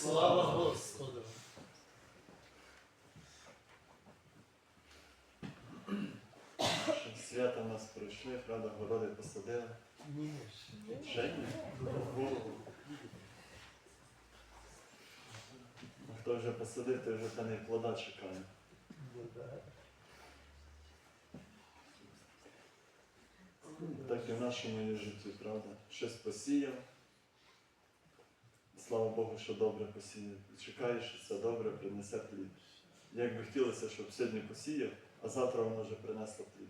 Слава Господу! Свята нас пройшли, правда, городи посадили. Ні, Ще ні? А Хто вже посадив, той вже та не плода чекає. Так і в нашому житті, правда? Щось посіяв. Слава Богу, що добре посіяв. Чекаєш, що це добре принесе плід. Як би хотілося, щоб сьогодні посіяв, а завтра воно вже принесло плід.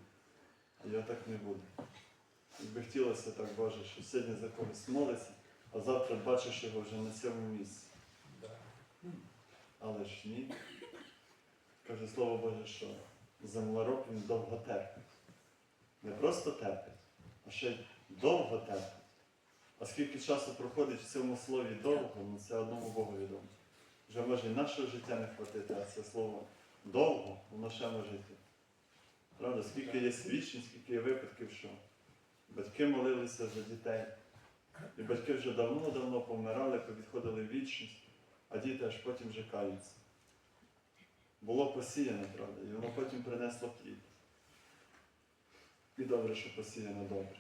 А я так не буду. Якби хотілося так, Боже, що сьогодні за когось молиться, а завтра бачиш його вже на цьому місці. Але ж ні. Каже Слово Боже, що землероб він довго терпить. Не просто терпить, а ще й довго терпить. А скільки часу проходить в цьому слові довго, ну це одному Богу відомо. Вже може і нашого життя не хватити, а це слово довго в нашому житті. Правда, скільки є свідчень, скільки є випадків, що батьки молилися за дітей. І батьки вже давно-давно помирали, відходили в вічність а діти аж потім вже каються. Було посіяне, правда, і воно потім принесло плід. І добре, що посіяно добре.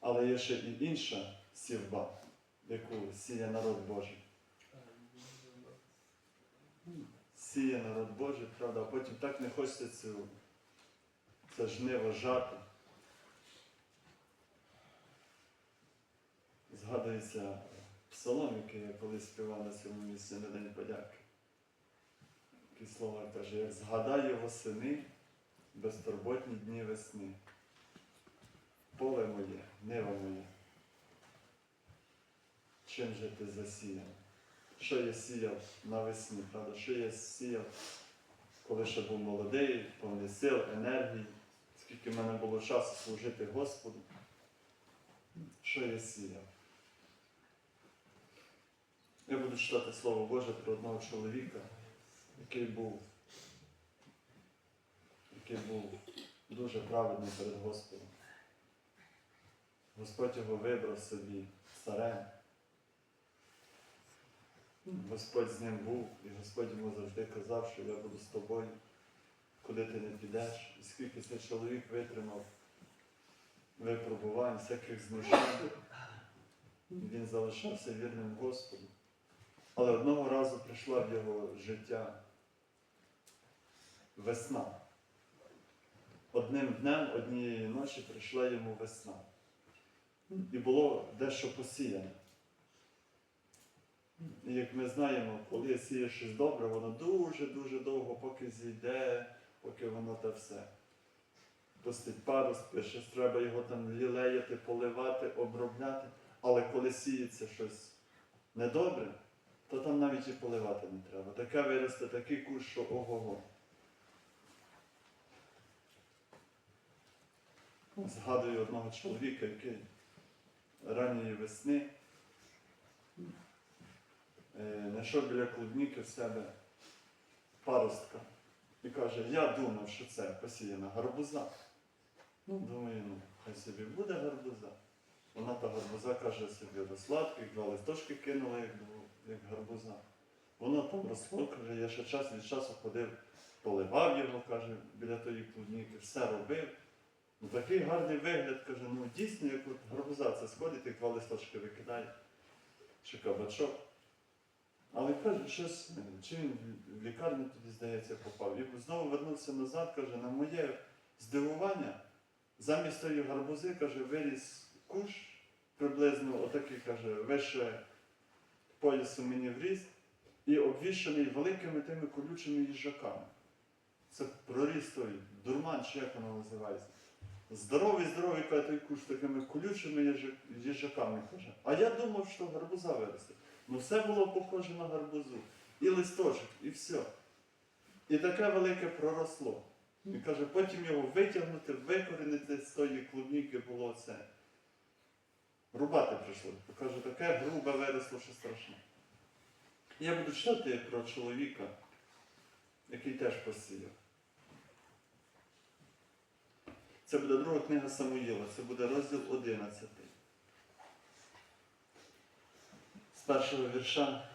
Але є ще і інша сівба, яку сіє народ Божий. Сіє народ Божий, правда, а потім так не хочеться цю, це жниво жати. Згадується псалом, який я колись співав на цьому місці на День подяки. Такі слова каже, як згадай його сини, безтурботні дні весни. Поле моє, небо моє. Чим же ти засіяв? Що я сіяв навесні, правда? Що я сіяв, коли ще був молодий, повний сил, енергії, скільки в мене було часу служити Господу. Що я сіяв? Я буду читати Слово Боже про одного чоловіка, який був, який був дуже праведний перед Господом. Господь його вибрав собі царем. Господь з ним був, і Господь йому завжди казав, що я буду з тобою, куди ти не підеш. І скільки цей чоловік витримав випробувань, всяких знущань, він залишався вірним Господу. Але одного разу прийшла в його життя весна. Одним днем, однієї ночі прийшла йому весна. І було дещо посіяне. І як ми знаємо, коли сієш щось добре, воно дуже-дуже довго, поки зійде, поки воно те все. Пустить паростки, щось треба його там лілеяти, поливати, обробляти. Але коли сіється щось недобре, то там навіть і поливати не треба. Таке виросте такий кущ, що ого-го. Згадую одного чоловіка, який ранньої весни е, знайшов біля клубніки в себе паростка. І каже, я думав, що це посіяна гарбуза. Ну, думаю, ну, хай собі буде гарбуза. Вона та гарбуза каже собі росла, таких два листочки кинула, як, як гарбуза. Воно там росло, каже, я ще час від часу ходив, поливав його, каже, біля тої клубніки, все робив. Ну такий гарний вигляд, каже, ну дійсно, як от гарбуза це сходить, як два листочки викидає, чи кабачок. Але каже, щось, чи він в лікарню тоді, здається, попав. І знову вернувся назад, каже, на моє здивування, замість тої гарбузи, каже, виріс куш, приблизно отакий, каже, вище поясу мені в ріст, і обвішаний великими тими колючими їжаками. Це проріс той дурман, чи як воно називається. Здоровий, здоровий той куш такими колючими їжаками каже. А я думав, що гарбуза виросте. Ну все було похоже на гарбузу. І листочок, і все. І таке велике проросло. І каже, потім його витягнути, викорінити з тої клубніки було це. Рубати прийшло. Каже, таке грубе виросло, що страшне. Я буду читати про чоловіка, який теж посіяв. Це буде друга книга Самуїла, це буде розділ 11. З першого вірша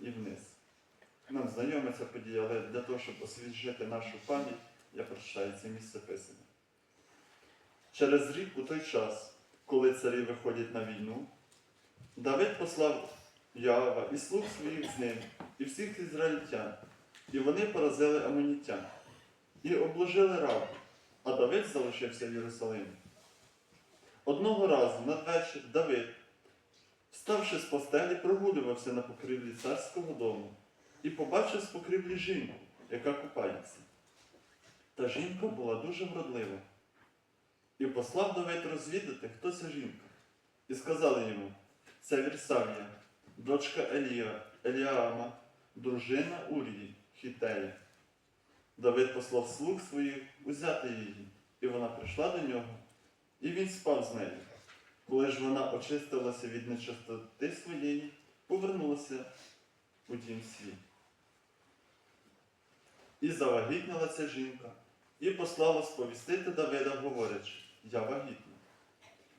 і вниз. Нам знайома ця подія, але для того, щоб освіжити нашу пам'ять, я прочитаю це місце писання. Через рік у той час, коли царі виходять на війну, Давид послав Ява і слуг своїх з ним, і всіх ізраїльтян, і вони поразили амонітян, і обложили рабу, а Давид залишився в Єрусалимі. Одного разу надвечір Давид, вставши з постелі, прогулювався на покрівлі царського дому і побачив з покрівлі жінку, яка купається. Та жінка була дуже вродлива. І послав Давид розвідати, хто ця жінка. І сказали йому, це Вірсавія, дочка Елія, Еліама, дружина Урії, Хітея. Давид послав слуг своїх узяти її, і вона прийшла до нього, і він спав з нею. Коли ж вона очистилася від нечистоти своєї, повернулася у дім свій. І завагітніла ця жінка, і послала сповістити Давида, говорячи, я вагітна.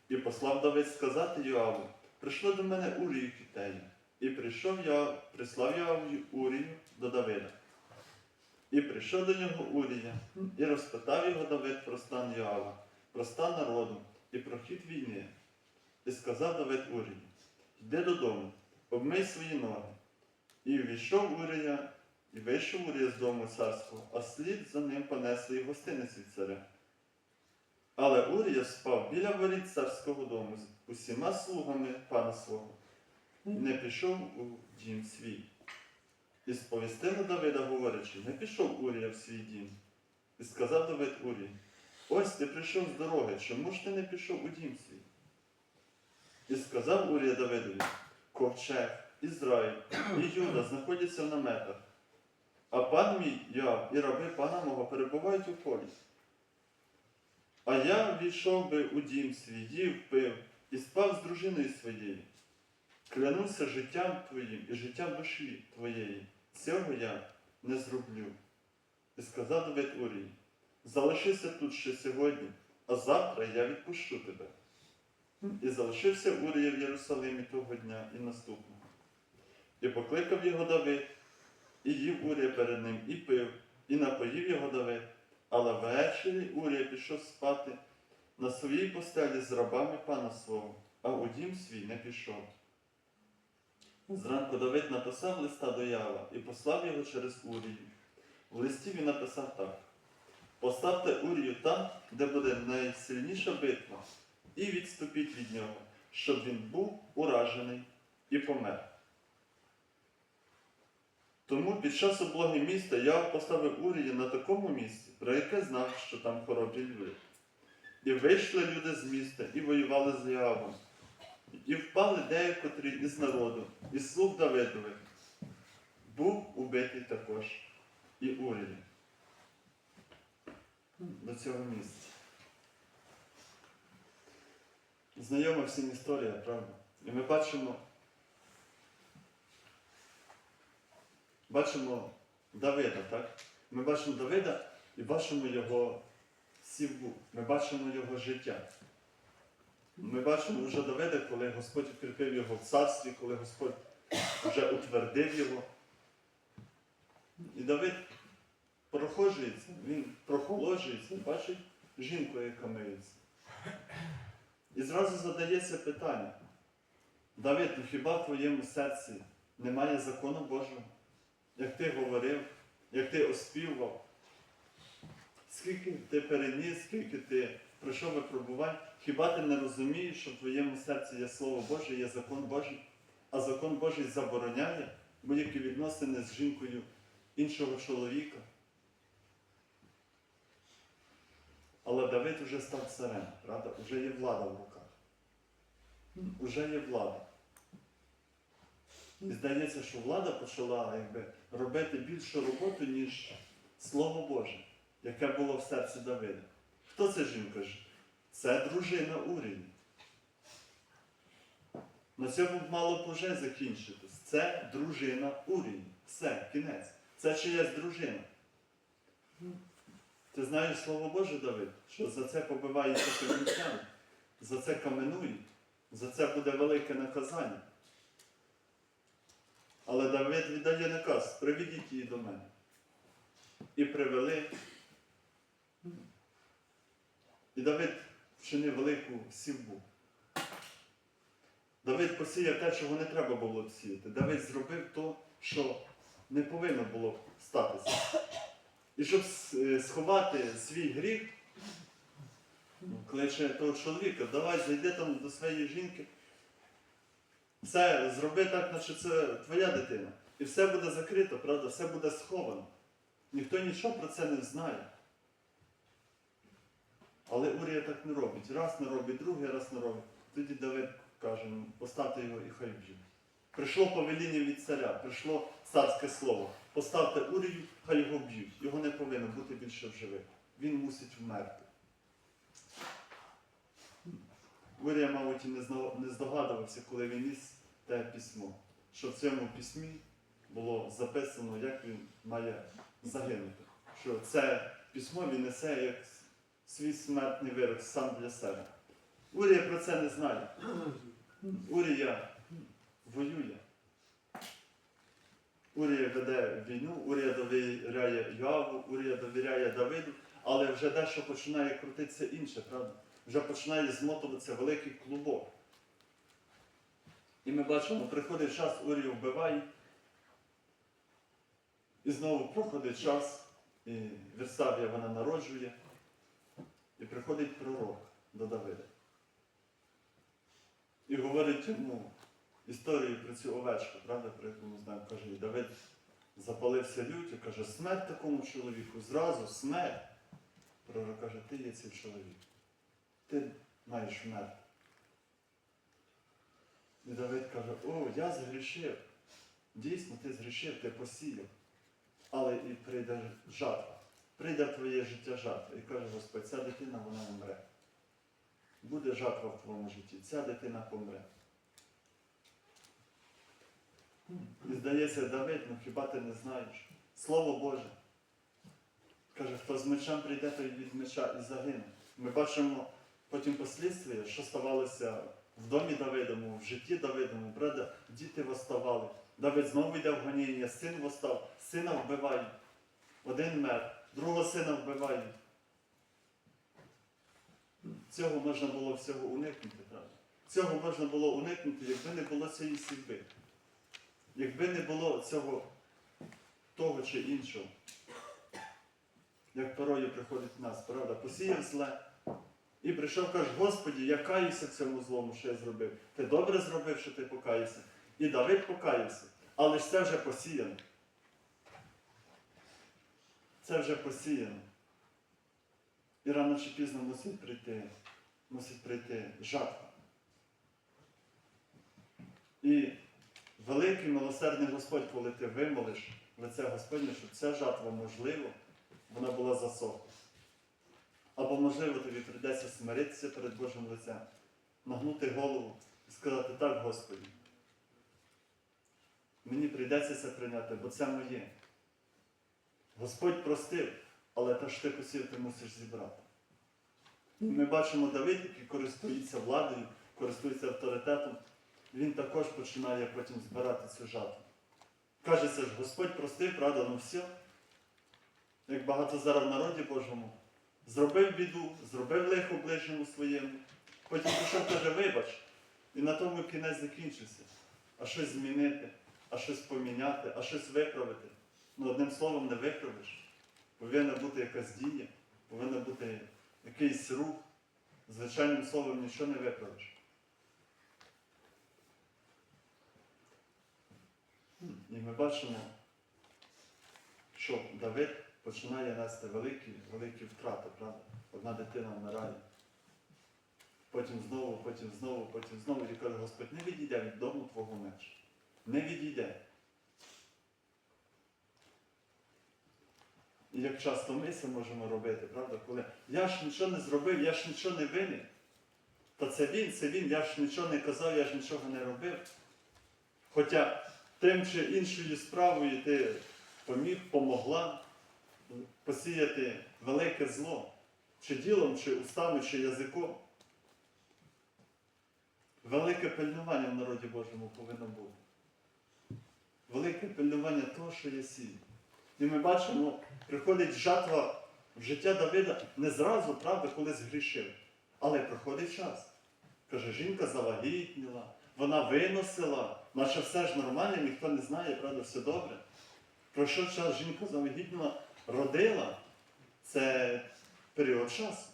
І послав Давид сказати Йоаву, прийшло до мене Урію Хітею. І прийшов я, прислав Йоав Урію до Давида. І прийшов до нього Урія, і розпитав його Давид про стан Йоава, про стан народу і про хід війни. І сказав Давид Урії, йди додому, обмий свої ноги. І ввійшов Урія, і вийшов Урія з дому царського, а слід за ним понесли й гостиниць від царя. Але Урія спав біля воріт царського дому з усіма слугами пана свого, і не пішов у дім свій. І сповістили Давида, говорячи, не пішов Урія в свій дім. І сказав Давид Урії, ось ти прийшов з дороги, чому ж ти не пішов у дім свій? І сказав Урія Давидові, ковчег, Ізраїль і Юда знаходяться в наметах, а пан мій, я і раби пана мого перебувають у полі. А я війшов би у дім свій, їв, пив і спав з дружиною своєю. Клянуся життям твоїм і життям душі твоєї. Цього я не зроблю. І сказав Давид Урії, залишися тут ще сьогодні, а завтра я відпущу тебе. І залишився Урія в Єрусалимі того дня і наступного. І покликав його Давид, і їв Урія перед ним, і пив, і напоїв його Давид. Але ввечері Урія пішов спати на своїй постелі з рабами пана свого, а у дім свій не пішов. Зранку Давид написав листа до Ява і послав його через Урію. В листі він написав так: Поставте Урію там, де буде найсильніша битва, і відступіть від нього, щоб він був уражений і помер. Тому під час облоги міста я поставив Урії на такому місці, про яке знав, що там хоробрі люди. І вийшли люди з міста і воювали з Яавом. І впали деякотрі із народу, із слуг Давидових. Був убитий також і Урії. До цього місця. Знайома всім історія, правда? І ми бачимо, бачимо Давида, так? Ми бачимо Давида і бачимо його сівбу, ми бачимо його життя. Ми бачимо вже Давида, коли Господь укріпив його в царстві, коли Господь вже утвердив його. І Давид прохожується, він прохоложується, бачить жінку, яка миється. І зразу задається питання. Давид, ну хіба в твоєму серці немає закону Божого? Як ти говорив, як ти оспівував, скільки ти переніс, скільки ти пройшов випробувань, хіба ти не розумієш, що в твоєму серці є Слово Боже, є закон Божий, а закон Божий забороняє будь-які відносини з жінкою іншого чоловіка? Але Давид уже став царем, правда? Уже є влада в руках. Уже є влада. І здається, що влада почала якби, робити більшу роботу, ніж Слово Боже, яке було в серці Давида. Хто це жінка? Це дружина Урії. На цьому мало б вже закінчитись. Це дружина Урії. Все, кінець. Це чиясь дружина. Ти знаєш Слово Боже, Давид, що за це побиваються камінцями, за це каменують, За це буде велике наказання. Але Давид віддає наказ, приведіть її до мене. І привели. І Давид вчинив велику сівбу. Давид посіяв те, чого не треба було сіяти. Давид зробив то, що не повинно було статися. І щоб е, сховати свій гріх, ну, кличе того чоловіка, давай зайди там до своєї жінки. Все зроби так, наче це твоя дитина. І все буде закрито, правда, все буде сховано. Ніхто нічого про це не знає. Але Урія так не робить. Раз не робить, другий раз не робить. Тоді Давид каже, «Ну, поставте його і хай б'ють. Прийшло повеління від царя, прийшло царське слово. Поставте Урію, хай його б'ють. Його не повинно бути більше в живих. Він мусить вмерти. Урія, мабуть, і не здогадувався, коли він ніс те письмо, що в цьому письмі було записано, як він має загинути. Що це письмо він несе як свій смертний вирок сам для себе. Урія про це не знає. Урія воює. Урія веде війну, Урія довіряє Йоаву, Урія довіряє Давиду, але вже дещо починає крутитися інше, правда? Вже починає змотуватися великий клубок. І ми бачимо, приходить час, Урію вбиває. І знову проходить час, і Версавія вона народжує. І приходить пророк до Давида. І говорить йому історію про цю овечку, правда, про яку ми знаємо, каже, і Давид запалився люттю, каже, смерть такому чоловіку, зразу смерть. Пророк каже, ти є цей чоловік. Ти маєш вмерти. І Давид каже, о, я згрішив. Дійсно, ти згрішив, ти посіяв. Але і прийде жатва. Прийде в твоє життя жатва. І каже Господь, ця дитина вона умре. Буде жатва в твоєму житті, ця дитина помре. І здається, Давид, ну хіба ти не знаєш? Слово Боже. Каже, хто з мечем прийде, той від меча і загине. Ми бачимо потім послідствия, що ставалося в домі Давидому, в житті Давидому, правда, діти восставали. Давид знову йде в гоніння, син восстав, сина вбивають. Один мер, другого сина вбивають. Цього можна було всього уникнути, правда? Цього можна було уникнути, якби не було цієї сівби. Якби не було цього того чи іншого. Як порою приходить в нас, правда, посіяв зле. І прийшов, каже, Господі, я каюся цьому злому, що я зробив. Ти добре зробив, що ти покаявся. І Давид покаявся. Але ж це вже посіяно. Це вже посіяно. І рано чи пізно мусить прийти, мусить прийти жатва. І великий милосердний Господь, коли ти вимолиш лице Господнє, щоб ця жатва, можливо, вона була засохла. Або, можливо, тобі прийдеться смиритися перед Божим лицем, нагнути голову і сказати так, Господі. Мені прийдеться це прийняти, бо це моє. Господь простив, але те, що ти посів, ти мусиш зібрати. Ми бачимо Давид, який користується владою, користується авторитетом, він також починає потім збирати цю жатву. Кажеться ж, Господь простив, правда, ну все. Як багато зараз в народі Божому. Зробив біду, зробив лихо ближньому своєму. Потім пішов, каже, вибач. І на тому кінець закінчився. А щось змінити, а щось поміняти, а щось виправити. Ну, одним словом, не виправиш. Повинна бути якась дія, повинен бути якийсь рух. Звичайним словом нічого не виправиш. І ми бачимо, що Давид починає нести великі, великі втрати, правда? Одна дитина вмирає. Потім знову, потім знову, потім знову. І каже, Господь, не відійде від дому твого меча. Не відійде. Як часто ми це можемо робити, правда? Коли я ж нічого не зробив, я ж нічого не винен. Та це він, це він, я ж нічого не казав, я ж нічого не робив. Хоча тим чи іншою справою ти поміг, помогла посіяти велике зло, чи ділом, чи устами, чи язиком. Велике пильнування в народі Божому повинно бути. Велике пильнування того, що є сій. І ми бачимо, приходить жатва в життя Давида не зразу, правда, коли згрішив. Але проходить час. Каже, жінка завагітніла, вона виносила, наче все ж нормально, ніхто не знає, правда, все добре. Пройшов час, жінка завагітніла, родила. Це період часу.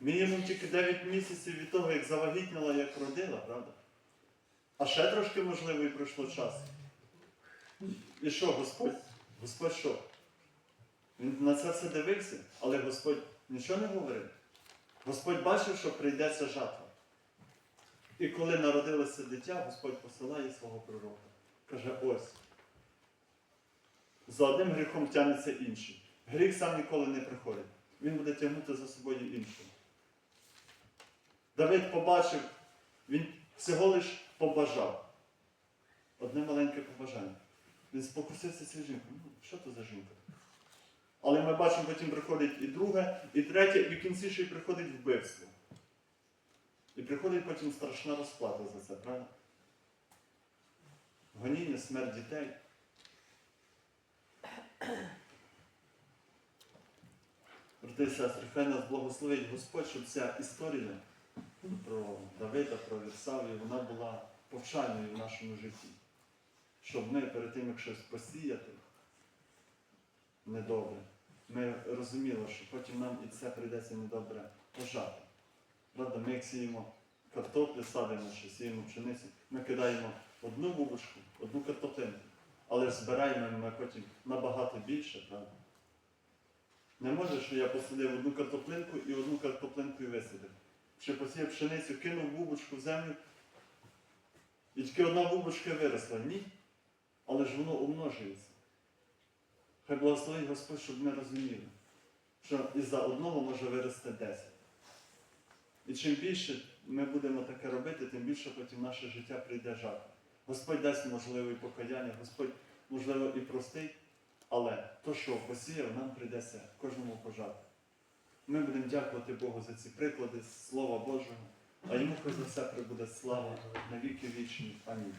Мінімум тільки 9 місяців від того, як завагітніла, як родила, правда? А ще трошки, можливо, і пройшло часу. І що, Господь? Господь що? Він на це все дивився, але Господь нічого не говорив. Господь бачив, що прийдеться жатва. І коли народилося дитя, Господь посилає свого пророка. Каже, ось. За одним гріхом тягнеться інший. Гріх сам ніколи не приходить. Він буде тягнути за собою іншого. Давид побачив, він всього лиш побажав. Одне маленьке побажання. Він спокусився цю жінку. Ну, що то за жінка? Але ми бачимо, потім приходить і друге, і третє, і в кінці ще й приходить вбивство. І приходить потім страшна розплата за це, правда? Гоніння, смерть дітей. Брати сестри, хай нас благословить Господь, щоб ця історія про Давида, про Вірсавію, вона була повчальною в нашому житті. Щоб ми перед тим, як щось посіяти недобре, ми розуміли, що потім нам і це прийдеться недобре пожати. Правда, ми як сіємо картоплю, садимо чи сіємо пшеницю, ми кидаємо одну бубочку, одну картоплинку, але збираємо ми потім набагато більше, правда? Не може, що я посадив одну картоплинку і одну картоплинку і висадив. Чи посіяв пшеницю, кинув бубочку в землю, і тільки одна бубочка виросла. Ні. Але ж воно умножується. Хай благословить Господь, щоб ми розуміли, що із-за одного може вирости 10. І чим більше ми будемо таке робити, тим більше потім наше життя прийде жатва. Господь дасть можливо і покаяння, Господь, можливо, і простить, але то, що посіяв, нам прийдеться кожному пожати. Ми будемо дякувати Богу за ці приклади Слова Божого, а йому хай за все прибуде слава на віки вічні. Амінь.